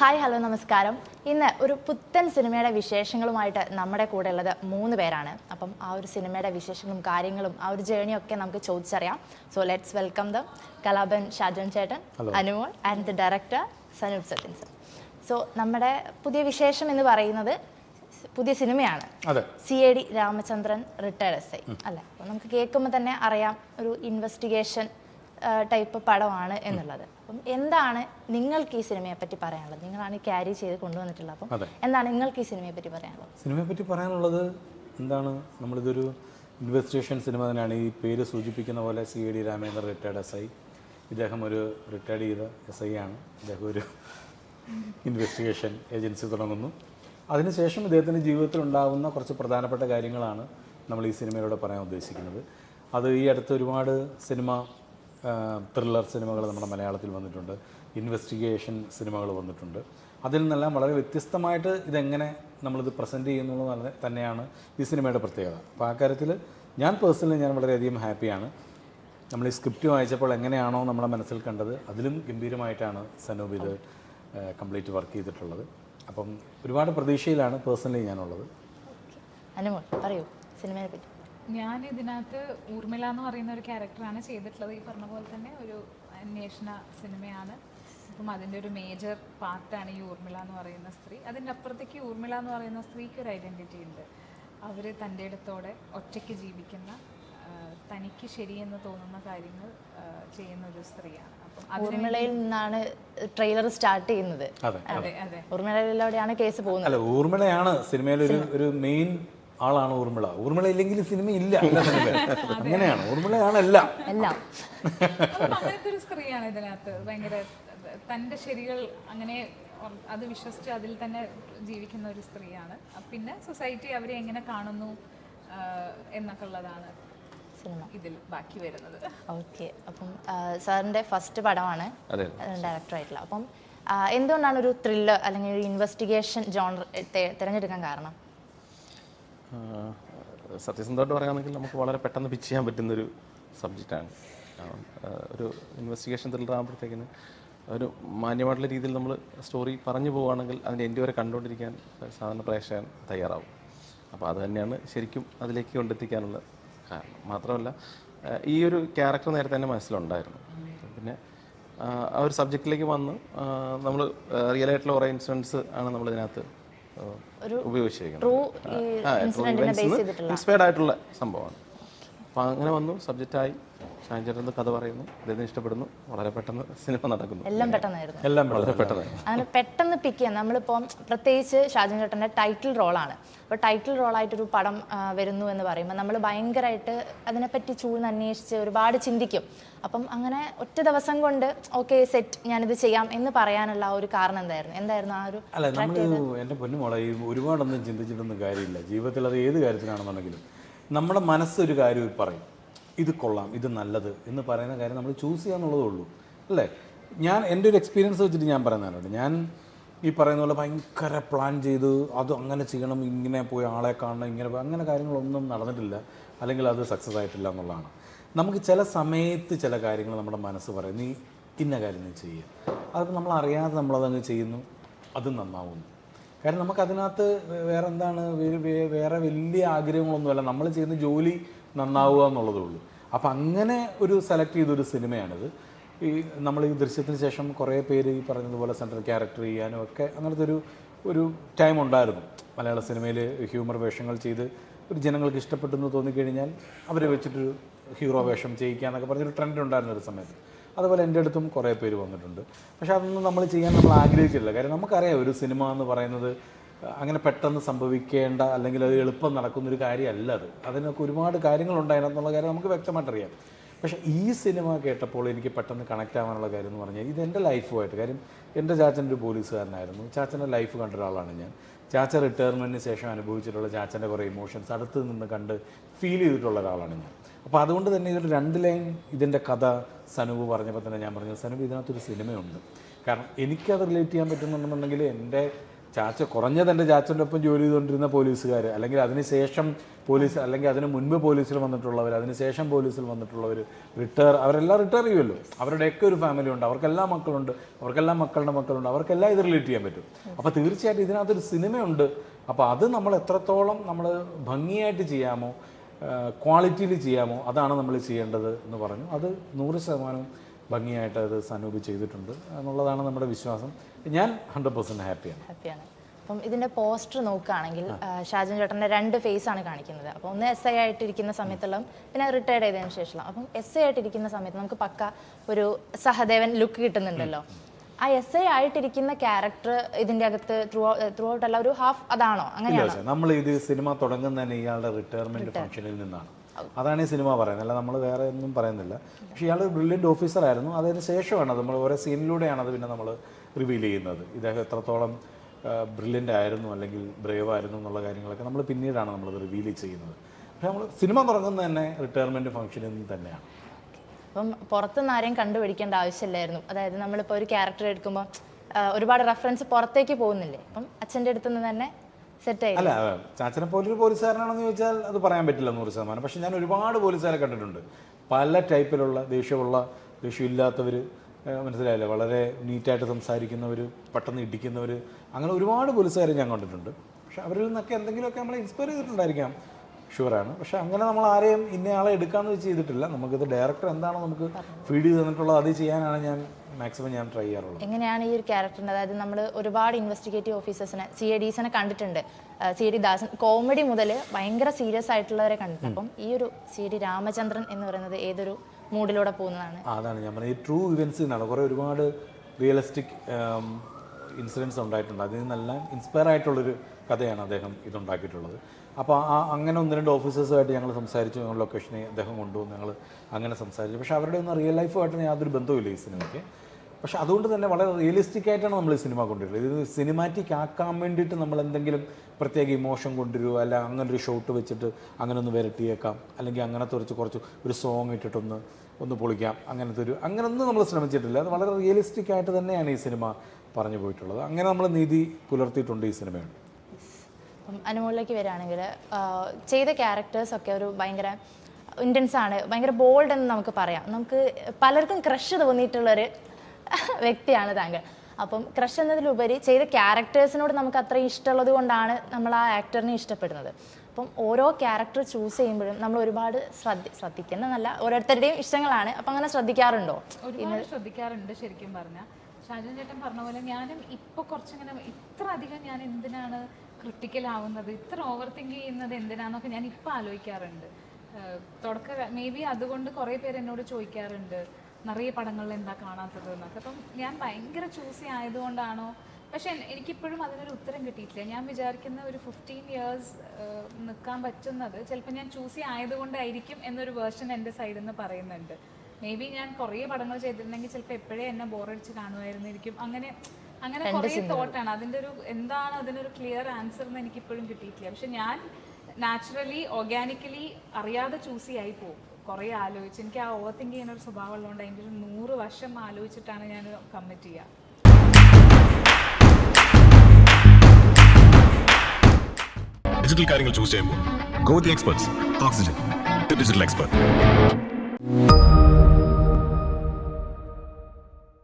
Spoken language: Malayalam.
ഹായ് ഹലോ നമസ്കാരം. ഇന്ന് ഒരു പുത്തൻ സിനിമയുടെ വിശേഷങ്ങളുമായിട്ട് നമ്മുടെ കൂടെ ഉള്ളത് മൂന്ന് പേരാണ്. അപ്പം ആ ഒരു സിനിമയുടെ വിശേഷങ്ങളും കാര്യങ്ങളും ആ ഒരു ജേണിയും ഒക്കെ നമുക്ക് ചോദിച്ചറിയാം. So let's welcome the Kalabhavan Shajon ചേട്ടൻ Anumol and the director Sanoop Sathyan sir so നമ്മുടെ പുതിയ വിശേഷം എന്ന് പറയുന്നത് പുതിയ സിനിമയാണ്. C A D Ramachandran retired S I. അല്ലെ? അപ്പോൾ നമുക്ക് കേൾക്കുമ്പോൾ തന്നെ അറിയാം ഒരു ഇൻവെസ്റ്റിഗേഷൻ ടൈപ്പ് പടമാണ് എന്നുള്ളത്. അപ്പം എന്താണ് നിങ്ങൾക്ക് ഈ സിനിമയെ പറ്റി പറയാനുള്ളത്? നിങ്ങളാണ് ക്യാരി ചെയ്ത് കൊണ്ടുവന്നിട്ടുള്ളത്. അപ്പം എന്താണ് നിങ്ങൾക്ക് ഈ സിനിമയെ പറ്റി പറയാനുള്ളത്? സിനിമയെ പറ്റി പറയാനുള്ളത് എന്താണ്? നമ്മളിതൊരു ഇൻവെസ്റ്റിഗേഷൻ സിനിമ തന്നെയാണ്. ഈ പേര് സൂചിപ്പിക്കുന്ന പോലെ C A D Ramachandran retired S I ഇദ്ദേഹം ഒരു റിട്ടയർഡ് ചെയ്ത എസ് ഐ ആണ്. ഇദ്ദേഹം ഒരു ഇൻവെസ്റ്റിഗേഷൻ ഏജൻസി തുടങ്ങുന്നു. അതിനുശേഷം ഇദ്ദേഹത്തിന്റെ ജീവിതത്തിൽ ഉണ്ടാകുന്ന കുറച്ച് പ്രധാനപ്പെട്ട കാര്യങ്ങളാണ് നമ്മൾ ഈ സിനിമയിലൂടെ പറയാൻ ഉദ്ദേശിക്കുന്നത്. അത് ഈ അടുത്ത് ഒരുപാട് സിനിമ ത്രില്ലർ സിനിമകൾ നമ്മുടെ മലയാളത്തിൽ വന്നിട്ടുണ്ട്. ഇൻവെസ്റ്റിഗേഷൻ സിനിമകൾ വന്നിട്ടുണ്ട്. അതിൽ നിന്നെല്ലാം വളരെ വ്യത്യസ്തമായിട്ട് ഇതെങ്ങനെ നമ്മളിത് പ്രസന്റ് ചെയ്യുന്നു തന്നെയാണ് ഈ സിനിമയുടെ പ്രത്യേകത. അപ്പോൾ ആ കാര്യത്തിൽ ഞാൻ പേഴ്സണലി ഞാൻ വളരെയധികം ഹാപ്പിയാണ് നമ്മൾ ഈ സ്ക്രിപ്റ്റ് വായിച്ചപ്പോൾ എങ്ങനെയാണോ നമ്മുടെ മനസ്സിൽ കണ്ടത് അതിലും ഗംഭീരമായിട്ടാണ് സനൂപ് ഇത് കംപ്ലീറ്റ് വർക്ക് ചെയ്തിട്ടുള്ളത്. അപ്പം ഒരുപാട് പ്രതീക്ഷയിലാണ് പേഴ്സണലി ഞാനുള്ളത്. അനുമോൾ പറയൂ സിനിമയെ പറ്റി. ഞാൻ ഇതിനകത്ത് ഊർമിള എന്ന് പറയുന്ന ഒരു ക്യാരക്ടറാണ് ചെയ്തിട്ടുള്ളത്. ഈ പറഞ്ഞ പോലെ തന്നെ ഒരു അന്വേഷണ സിനിമയാണ്. അപ്പം അതിന്റെ ഒരു മേജർ പാർട്ടാണ് ഈ ഊർമിള എന്ന് പറയുന്ന സ്ത്രീ. അതിന്റെ അപ്പുറത്തേക്ക് ഊർമിള എന്ന് പറയുന്ന സ്ത്രീക്ക് ഒരു ഐഡന്റിറ്റി ഉണ്ട്. അവർ തന്റെ ഇടത്തോടെ ഒറ്റയ്ക്ക് ജീവിക്കുന്ന തനിക്ക് ശരിയെന്ന് തോന്നുന്ന കാര്യങ്ങൾ ചെയ്യുന്ന ഒരു സ്ത്രീയാണ്. ഊർമിളയിൽ നിന്നാണ് ട്രെയിലർ സ്റ്റാർട്ട് ചെയ്യുന്നത്. അതെ അതെ. അതെ കേസ് പോകുന്നത്? അല്ല ഊർമിളയാണ് സിനിമയിലെ ഒരു ഒരു മെയിൻ ആളാണ് ഊർമിള. ഊർമിള ഇല്ലെങ്കിൽ സിനിമ ഇല്ല. അങ്ങനെയാണ്. ഊർമിളയാണ് എല്ലാം. എല്ലാം. അങ്ങനത്തെ ഒരു സ്ത്രീയാണ് ഇതിനകത്ത്. ഭയങ്കര തന്റെ ശരികൾ അങ്ങനെ അത് വിശ്വസിച്ച് അതിൽ തന്നെ ജീവിക്കുന്ന ഒരു സ്ത്രീയാണ്. പിന്നെ സൊസൈറ്റി അവരെ എങ്ങനെ കാണുന്നു എന്നൊക്കെ ഉള്ളതാണ് സിനിമ. ഇതിൽ ബാക്കി വരുന്നത്. ഓക്കെ. അപ്പം സാറിന്റെ ഫസ്റ്റ് പടമാണ്. ഡയറക്ടർ ഡയറക്ടറായിട്ടുള്ള അപ്പം എന്തുകൊണ്ടാണ് ഒരു ത്രില്ലർ അല്ലെങ്കിൽ ഒരു ഇൻവെസ്റ്റിഗേഷൻ ജോണർ തിരഞ്ഞെടുക്കാൻ കാരണം? സത്യസന്ധമായിട്ട് പറയുകയാണെങ്കിൽ നമുക്ക് വളരെ പെട്ടെന്ന് പിച്ച് ചെയ്യാൻ പറ്റുന്നൊരു സബ്ജക്റ്റാണ് ഒരു ഇൻവെസ്റ്റിഗേഷൻ ത്രില്ലർ ആകുമ്പോഴത്തേക്കിന് ഒരു മാന്യമായിട്ടുള്ള രീതിയിൽ നമ്മൾ സ്റ്റോറി പറഞ്ഞു പോവുകയാണെങ്കിൽ അതിന്റെ എന്റെ വരെ കണ്ടുകൊണ്ടിരിക്കാൻ സാധാരണ പ്രേക്ഷകൻ തയ്യാറാവും. അപ്പോൾ അത് തന്നെയാണ് ശരിക്കും അതിലേക്ക് കൊണ്ടെത്തിക്കാനുള്ള കാരണം. മാത്രമല്ല ഈ ഒരു ക്യാരക്ടർ നേരത്തെ തന്നെ മനസ്സിലുണ്ടായിരുന്നു. പിന്നെ ആ ഒരു സബ്ജക്റ്റിലേക്ക് വന്ന് നമ്മൾ റിയൽ ആയിട്ടുള്ള കുറേ ഇൻസിഡൻസ് ആണ് നമ്മൾ ഇതിനകത്ത് ഉപയോഗിച്ചിരിക്കുന്നത്. ഇൻസ്പയർഡ് ആയിട്ടുള്ള സംഭവമാണ്. അപ്പം അങ്ങനെ വന്നു സബ്ജക്റ്റായി ഷാൻ ചേട്ടൻ കഥ പറയുന്നു. അദ്ദേഹത്തിന് ഇഷ്ടപ്പെടുന്നു. വളരെ പെട്ടെന്ന് സിനിമ നടക്കുന്നു. എല്ലാം പെട്ടെന്നായിരുന്നു. എല്ലാം വളരെ പെട്ടെന്നായിരുന്നു. അങ്ങനെ പെട്ടെന്ന് പിക്ക് ചെയ്യാൻ നമ്മളിപ്പം പ്രത്യേകിച്ച് ഷാജൻ ചേട്ടന്റെ ടൈറ്റിൽ റോളാണ് അപ്പോൾ ടൈറ്റിൽ റോളായിട്ടൊരു പടം വരുന്നു എന്ന് പറയുമ്പോൾ നമ്മൾ ഭയങ്കരമായിട്ട് അതിനെപ്പറ്റി ചൂഴ്ന്ന് അന്വേഷിച്ച് ഒരുപാട് ചിന്തിക്കും. അപ്പം അങ്ങനെ ഒറ്റ ദിവസം കൊണ്ട് ഓക്കെ സെറ്റ് ഞാനിത് ചെയ്യാം എന്ന് പറയാനുള്ള ആ ഒരു കാരണം എന്തായിരുന്നു? എന്തായിരുന്നു ആ ഒരു അല്ല നമ്മൾ എന്റെ പൊന്നുമോളെ ഈ ഒരുപാടൊന്നും ചിന്തിച്ചിട്ടൊന്നും കാര്യമില്ല. ജീവിതത്തിൽ അത് ഏത് കാര്യത്തിനാണെന്നുണ്ടെങ്കിലും നമ്മുടെ മനസ്സൊരു കാര്യം പറയും. ഇത് കൊള്ളാം ഇത് നല്ലത് എന്ന് പറയുന്ന കാര്യം നമ്മൾ ചൂസ് ചെയ്യാന്നുള്ളതേ ഉള്ളൂ. അല്ലേ? ഞാൻ എന്റെ ഒരു എക്സ്പീരിയൻസ് വെച്ചിട്ട് ഞാൻ പറയുന്നതാണ് ഞാൻ ഈ പറയുന്ന പോലെ ഭയങ്കര പ്ലാൻ ചെയ്ത് അത് അങ്ങനെ ചെയ്യണം ഇങ്ങനെ പോയി ആളെ കാണണം ഇങ്ങനെ അങ്ങനെ കാര്യങ്ങളൊന്നും നടന്നിട്ടില്ല. അല്ലെങ്കിൽ അത് സക്സസ് ആയിട്ടില്ല എന്നുള്ളതാണ്. നമുക്ക് ചില സമയത്ത് ചില കാര്യങ്ങൾ നമ്മുടെ മനസ്സ് പറയും നീ ഇന്ന കാര്യം നീ ചെയ്യുക അതൊക്കെ നമ്മൾ അറിയാതെ നമ്മളതങ്ങ് ചെയ്യുന്നു അത് നന്നാവുന്നു. കാരണം നമുക്ക് അതിനകത്ത് വേറെ എന്താണ് വേറെ വലിയ ആഗ്രഹങ്ങളൊന്നുമല്ല. നമ്മൾ ചെയ്യുന്ന ജോലി നന്നാവുക എന്നുള്ളതേ ഉള്ളൂ. അപ്പം അങ്ങനെ ഒരു സെലക്ട് ചെയ്തൊരു സിനിമയാണിത്. ഈ നമ്മൾ ഈ ദൃശ്യത്തിന് ശേഷം കുറേ പേര് ഈ പറഞ്ഞതുപോലെ സെൻട്രൽ ക്യാരക്ടർ ചെയ്യാനും ഒക്കെ അങ്ങനത്തെ ഒരു ഒരു ടൈം ഉണ്ടായിരുന്നു. മലയാള സിനിമയിൽ ഹ്യൂമർ വേഷങ്ങൾ ചെയ്ത് ഒരു ജനങ്ങൾക്ക് ഇഷ്ടപ്പെട്ടു എന്ന് തോന്നിക്കഴിഞ്ഞാൽ അവരെ വെച്ചിട്ടൊരു ഹീറോ വേഷം ചെയ്യിക്കുക എന്നൊക്കെ പറഞ്ഞൊരു ട്രെൻഡ് ഉണ്ടായിരുന്ന ഒരു സമയത്ത്. അതുപോലെ എന്റെ അടുത്തും കുറേ പേര് വന്നിട്ടുണ്ട്. പക്ഷെ അതൊന്നും നമ്മൾ ചെയ്യാൻ നമ്മൾ ആഗ്രഹിച്ചില്ല കാര്യം നമുക്കറിയാം ഒരു സിനിമ എന്ന് പറയുന്നത് അങ്ങനെ പെട്ടെന്ന് സംഭവിക്കേണ്ട അല്ലെങ്കിൽ അത് എളുപ്പം നടക്കുന്നൊരു കാര്യമല്ല അത്. അതിനൊക്കെ ഒരുപാട് കാര്യങ്ങളുണ്ടായിരുന്നുള്ള കാര്യം നമുക്ക് വ്യക്തമായിട്ട് അറിയാം പക്ഷേ ഈ സിനിമ കേട്ടപ്പോൾ എനിക്ക് പെട്ടെന്ന് കണക്റ്റ് ആവാനുള്ള കാര്യം എന്ന് പറഞ്ഞാൽ ഇത് എന്റെ ലൈഫുമായിട്ട് കാര്യം എന്റെ ചാച്ചൻ ഒരു പോലീസുകാരനായിരുന്നു. ചാച്ചന്റെ ലൈഫ് കണ്ട ഒരാളാണ് ഞാൻ. ചാച്ച റിട്ടയർമെന്റിന് ശേഷം അനുഭവിച്ചിട്ടുള്ള ചാച്ചന്റെ കുറേ ഇമോഷൻസ് അടുത്ത് നിന്ന് കണ്ട് ഫീൽ ചെയ്തിട്ടുള്ള ഒരാളാണ് ഞാൻ. അപ്പോൾ അതുകൊണ്ട് തന്നെ ഇതൊരു രണ്ട് ലൈൻ ഇതിന്റെ കഥ സനുവ് പറഞ്ഞപ്പോൾ തന്നെ ഞാൻ പറഞ്ഞു സനുവ് ഇതിനകത്തൊരു സിനിമയുണ്ട്. കാരണം എനിക്കത് റിലേറ്റ് ചെയ്യാൻ പറ്റുന്നുണ്ടെന്നുണ്ടെങ്കിൽ എന്റെ ചാച്ച കുറഞ്ഞത് എന്റെ ചാച്ചന്റെ ഒപ്പം ജോലി ചെയ്തുകൊണ്ടിരുന്ന പോലീസുകാർ അല്ലെങ്കിൽ അതിനുശേഷം പോലീസ് അല്ലെങ്കിൽ അതിന് മുൻപ് പോലീസിൽ വന്നിട്ടുള്ളവർ അതിനുശേഷം പോലീസിൽ വന്നിട്ടുള്ളവർ റിട്ടയർ അവരെല്ലാം റിട്ടയർ ചെയ്യുമല്ലോ. അവരുടെയൊക്കെ ഒരു ഫാമിലി ഉണ്ട് അവർക്കെല്ലാം മക്കളുണ്ട് അവർക്കെല്ലാം മക്കളുടെ മക്കളുണ്ട് അവർക്കെല്ലാം ഇത് റിലേറ്റ് ചെയ്യാൻ പറ്റും. അപ്പോൾ തീർച്ചയായിട്ടും ഇതിനകത്തൊരു സിനിമയുണ്ട്. അപ്പോൾ അത് നമ്മൾ എത്രത്തോളം നമ്മൾ ഭംഗിയായിട്ട് ചെയ്യാമോ ക്വാളിറ്റിയിൽ ചെയ്യാമോ? അതാണ് നമ്മൾ ചെയ്യേണ്ടത് എന്ന് പറഞ്ഞു. അത് നൂറ് ശതമാനം ഭംഗിയായിട്ട് അത് സനൂപ് ചെയ്തിട്ടുണ്ട് എന്നുള്ളതാണ് നമ്മുടെ വിശ്വാസം. ഞാൻ ഹൺഡ്രഡ് പെർസെന്റ് ഹാപ്പിയാണ് ഹാപ്പിയാണ് അപ്പം ഇതിന്റെ പോസ്റ്റർ നോക്കുകയാണെങ്കിൽ ഷാജൻ ചേട്ടന്റെ രണ്ട് ഫേസ് ആണ് കാണിക്കുന്നത്. അപ്പോൾ ഒന്ന് എസ് ഐ ആയിട്ടിരിക്കുന്ന സമയത്തുള്ള പിന്നെ റിട്ടയർഡ് ചെയ്തതിന് ശേഷമുള്ള. അപ്പം എസ് ഐ ആയിട്ടിരിക്കുന്ന സമയത്ത് നമുക്ക് പക്ക ഒരു സഹദേവൻ ലുക്ക് കിട്ടുന്നുണ്ടല്ലോ. ആ എസ് ഐ ആയിട്ടിരിക്കുന്ന ക്യാരക്ടർ ഇതിന്റെ അകത്ത് ത്രൂ ത്രൂ ഔട്ട് അല്ല ഒരു ഹാഫ് അതാണോ? അങ്ങനെയാണ്? നമ്മൾ ഇത് സിനിമ തുടങ്ങുന്ന തന്നെ ഇയാളുടെ റിട്ടയർമെന്റ് ഫംഗ്ഷനിൽ നിന്നാണ്. അതാണ് ഈ സിനിമ പറയുന്നത്. അല്ല നമ്മൾ വേറെ ഒന്നും പറയുന്നില്ല. പക്ഷെ ഇയാൾ ബ്രില്യന്റ് ഓഫീസറായിരുന്നു അതിന് ശേഷമാണ് നമ്മൾ ഓരോ സീനിലൂടെയാണ് അത് പിന്നെ നമ്മൾ റിവീൽ ചെയ്യുന്നത്. ഇദ്ദേഹം എത്രത്തോളം ബ്രില്യന്റ് ആയിരുന്നു അല്ലെങ്കിൽ ബ്രേവ് ആയിരുന്നു എന്നുള്ള കാര്യങ്ങളൊക്കെ നമ്മൾ പിന്നീടാണ് നമ്മളത് റിവീൽ ചെയ്യുന്നത്. പക്ഷേ നമ്മൾ സിനിമ തുടങ്ങുന്നത് തന്നെ റിട്ടയർമെന്റ് ഫംഗ്ഷനിൽ നിന്ന് തന്നെയാണ്. അപ്പം പുറത്തുനിന്ന് ആരെയും കണ്ടുപിടിക്കേണ്ട ആവശ്യമില്ലായിരുന്നു. അതായത് നമ്മളിപ്പോൾ ഒരു ക്യാരക്ടർ എടുക്കുമ്പോൾ ഒരുപാട് റെഫറൻസ് പുറത്തേക്ക് പോകുന്നില്ലേ? അപ്പം അച്ഛന്റെ അടുത്തു നിന്ന് തന്നെ അല്ല ചാച്ചനെ പോലൊരു പോലീസുകാരനാണെന്ന് ചോദിച്ചാൽ അത് പറയാൻ പറ്റില്ല നൂറ് ശതമാനം. പക്ഷെ ഞാൻ ഒരുപാട് പോലീസുകാരെ കണ്ടിട്ടുണ്ട്. പല ടൈപ്പിലുള്ള ദേഷ്യമുള്ള ദേഷ്യമില്ലാത്തവർ മനസ്സിലായില്ല? വളരെ നീറ്റായിട്ട് സംസാരിക്കുന്നവർ പെട്ടെന്ന് ഇടിക്കുന്നവർ അങ്ങനെ ഒരുപാട് പോലീസുകാരെ ഞാൻ കണ്ടിട്ടുണ്ട്. പക്ഷെ അവരിൽ നിന്നൊക്കെ എന്തെങ്കിലുമൊക്കെ നമ്മളെ ഇൻസ്പയർ ചെയ്തിട്ടുണ്ടായിരിക്കാം. ഷുവറാണ് പക്ഷെ അങ്ങനെ നമ്മൾ ആരെയും ഇന്നയാളെ എടുക്കാമെന്ന് വെച്ച് ചെയ്തിട്ടില്ല. നമുക്കിത് ഡയറക്ടർ എന്താണോ നമുക്ക് ഫീഡ് ചെയ്ത് തന്നിട്ടുള്ളത് അത് ചെയ്യാനാണ് ഞാൻ മാക്സിമം ഞാൻ ട്രൈ ചെയ്യാറുള്ളത്. എങ്ങനെയാണ് ഈ ഒരു ക്യാരക്ടറിന്റെ അതായത് നമ്മൾ ഒരുപാട് ഇൻവെസ്റ്റിഗേറ്റീവ് ഓഫീസേഴ്സിനെ സി എ ഡീസിനെ കണ്ടിട്ടുണ്ട്. സി ഡി ദാസൻ കോമഡി മുതൽ ഭയങ്കര സീരിയസ് ആയിട്ടുള്ളവരെ കണ്ടിട്ടുണ്ട്. അപ്പം ഈ ഒരു സി ഡി രാമചന്ദ്രൻ എന്ന് പറയുന്നത് ഏതൊരു മൂഡിലൂടെ പോകുന്നതാണ്? അതാണ്. ഞാൻ പറഞ്ഞത് ഈ ട്രൂ ഇവൻസ് നിന്നാണ് കുറേ ഒരുപാട് റിയലിസ്റ്റിക് ഇൻസിഡൻസ് ഉണ്ടായിട്ടുണ്ട്. അതിൽ നിന്നെല്ലാം ഇൻസ്പയർ ആയിട്ടുള്ളൊരു കഥയാണ് അദ്ദേഹം ഇതുണ്ടാക്കിയിട്ടുള്ളത്. അപ്പോൾ ആ അങ്ങനെ ഒന്ന് രണ്ട് ഓഫീസേഴ്സുമായിട്ട് ഞങ്ങൾ സംസാരിച്ചു ഞങ്ങൾ ലൊക്കേഷനെ അദ്ദേഹം കൊണ്ടുവന്നു ഞങ്ങൾ അങ്ങനെ സംസാരിച്ചു. പക്ഷേ അവരുടെ ഒന്നും റിയൽ ലൈഫുമായിട്ട് യാതൊരു ബന്ധവുമില്ല ഈ സിനിമയ്ക്ക്. പക്ഷേ അതുകൊണ്ട് തന്നെ വളരെ റിയലിസ്റ്റിക് ആയിട്ടാണ് നമ്മൾ ഈ സിനിമ കൊണ്ടുവരുന്നത്. ഇത് സിനിമാറ്റിക് ആക്കാൻ വേണ്ടിയിട്ട് നമ്മൾ എന്തെങ്കിലും പ്രത്യേക ഇമോഷൻ കൊണ്ടുവരുമോ അല്ല അങ്ങനെ ഒരു ഷോട്ട് വെച്ചിട്ട് അങ്ങനെ ഒന്ന് വരട്ടിയേക്കാം. അല്ലെങ്കിൽ അങ്ങനത്തെ കുറച്ച് കുറച്ച് ഒരു സോങ് ഇട്ടിട്ടൊന്ന് ഒന്ന് പൊളിക്കാം. അങ്ങനത്തെ ഒരു അങ്ങനൊന്നും നമ്മൾ ശ്രമിച്ചിട്ടില്ല. അത് വളരെ റിയലിസ്റ്റിക് ആയിട്ട് തന്നെയാണ് ഈ സിനിമ പറഞ്ഞു പോയിട്ടുള്ളത്. അങ്ങനെ നമ്മൾ നീതി പുലർത്തിയിട്ടുണ്ട് ഈ സിനിമയാണ് അപ്പം അനുമോളിലേക്ക് വരികയാണെങ്കിൽ ചെയ്ത ക്യാരക്ടേഴ്സ് ഒക്കെ ഒരു ഭയങ്കര ഇന്റൻസ് ആണ് ഭയങ്കര ബോൾഡ് എന്ന് നമുക്ക് പറയാം. നമുക്ക് പലർക്കും ക്രഷ് തോന്നിയിട്ടുള്ളൊരു വ്യക്തിയാണ് താങ്കൾ. അപ്പം ക്രഷ് എന്നതിലുപരി ചെയ്ത ക്യാരക്ടേഴ്സിനോട് നമുക്ക് അത്രയും ഇഷ്ടമുള്ളത് കൊണ്ടാണ് നമ്മൾ ആ ആക്ടറിനെ ഇഷ്ടപ്പെടുന്നത്. അപ്പം ഓരോ ക്യാരക്ടർ ചൂസ് ചെയ്യുമ്പോഴും നമ്മൾ ഒരുപാട് ശ്രദ്ധി ശ്രദ്ധിക്കുന്നതല്ല ഓരോരുത്തരുടെയും ഇഷ്ടങ്ങളാണ്. അപ്പം അങ്ങനെ ശ്രദ്ധിക്കാറുണ്ടോ? ഒരുപാട് ശ്രദ്ധിക്കാറുണ്ട് ശരിക്കും പറഞ്ഞാൽ ഷാജൻ ചേട്ടൻ പറഞ്ഞ പോലെ ഞാനും ഇപ്പോൾ കുറച്ചിങ്ങനെ ഇത്ര അധികം ഞാൻ എന്തിനാണ് ക്രിട്ടിക്കൽ ആവുന്നത് ഇത്ര ഓവർ തിങ്ക് ചെയ്യുന്നത് എന്തിനാന്നൊക്കെ ഞാൻ ഇപ്പൊ ആലോചിക്കാറുണ്ട് തുടക്ക മേ ബി അതുകൊണ്ട് കുറേ പേര് എന്നോട് ചോദിക്കാറുണ്ട് നിറയെ പടങ്ങളിൽ എന്താ കാണാത്തത്? എന്നൊക്കെ. അപ്പം ഞാൻ ഭയങ്കര ചൂസി ആയതുകൊണ്ടാണോ? പക്ഷെ എനിക്കിപ്പോഴും അതിനൊരു ഉത്തരം കിട്ടിയിട്ടില്ല. ഞാൻ വിചാരിക്കുന്ന ഒരു ഫിഫ്റ്റീൻ ഇയേഴ്സ് നിൽക്കാൻ പറ്റുന്നത് ചിലപ്പോൾ ഞാൻ ചൂസി ആയതുകൊണ്ടായിരിക്കും എന്നൊരു വേർഷൻ എന്റെ സൈഡിൽ നിന്ന് പറയുന്നുണ്ട്. മേ ബി ഞാൻ കുറേ പടങ്ങൾ ചെയ്തിരുന്നെങ്കിൽ ചിലപ്പോൾ എപ്പോഴേ എന്നെ ബോറടിച്ച് കാണുമായിരുന്നിരിക്കും അങ്ങനെ അങ്ങനെ കുറേ തോട്ടാണ് അതിന്റെ ഒരു എന്താണ് അതിനൊരു ക്ലിയർ ആൻസർ എന്ന് എനിക്ക് ഇപ്പോഴും കിട്ടിയിട്ടില്ല. പക്ഷെ ഞാൻ നാച്ചുറലി ഓർഗാനിക്കലി അറിയാതെ ചൂസി ആയി പോകും. കുറേ ആലോചിച്ച്. എനിക്ക് ആ ഓവർ തിങ്ക് ചെയ്യുന്ന ഒരു സ്വഭാവം ഉള്ളതുകൊണ്ട് അതിന്റെ ഒരു നൂറ് വർഷം ആലോചിച്ചിട്ടാണ് ഞാൻ കമ്മിറ്റ് ചെയ്യുക. ഡിജിറ്റൽ കാര്യങ്ങൾ ചൂസ് ചെയ്യുമ്പോൾ go the experts oxygen digital expert